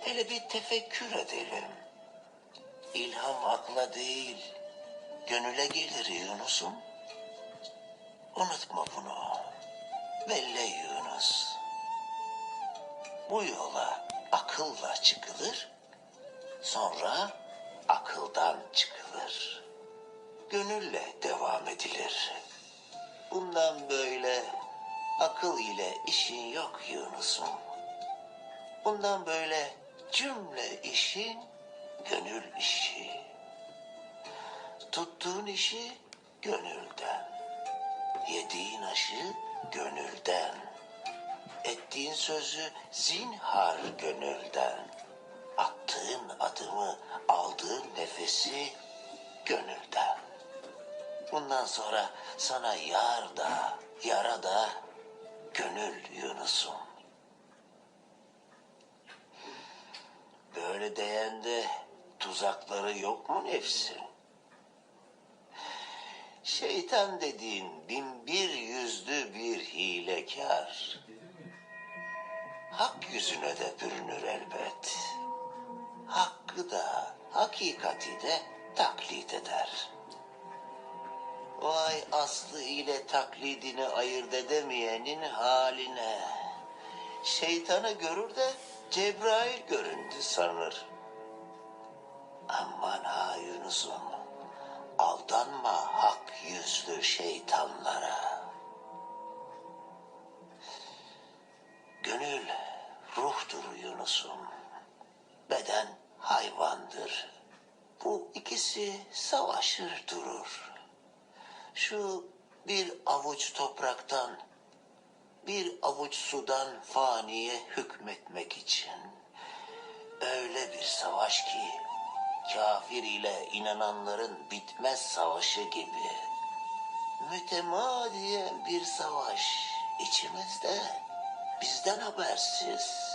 Hele bir tefekkür edelim. İlham akla değil, gönüle gelir Yunus'um. Unutma bunu. Belle Yunus. Bu yola akılla çıkılır, sonra akıldan çıkılır. Gönülle devam edilir. Bundan böyle akıl ile işin yok Yunus'um. Bundan böyle cümle işin gönül işi. Tuttuğun işi gönülden. Yediğin aşı gönülden. Ettiğin sözü zinhar gönülden. Attığın adımı, aldığın nefesi gönülden. Bundan sonra sana yar da, yara da gönül Yunus'um. Böyle değende tuzakları yok mu nefsin? Şeytan dediğin bin bir yüzlü bir hilekar. Hak yüzüne de bürünür elbet. Hakkı da, hakikati de taklit eder. Vay aslı ile taklidini ayırt edemeyenin haline. Şeytanı görür de Cebrail göründü sanır. Aman ha Yunus'um, aldanma hak yüzlü şeytanlara. Gönül ruhtur Yunus'um, beden hayvandır. Bu ikisi savaşır durur. Şu bir avuç topraktan, bir avuç sudan faniye hükmetmek için öyle bir savaş ki kafir ile inananların bitmez savaşı gibi mütemadiyen bir savaş içimizde. Bizden habersiz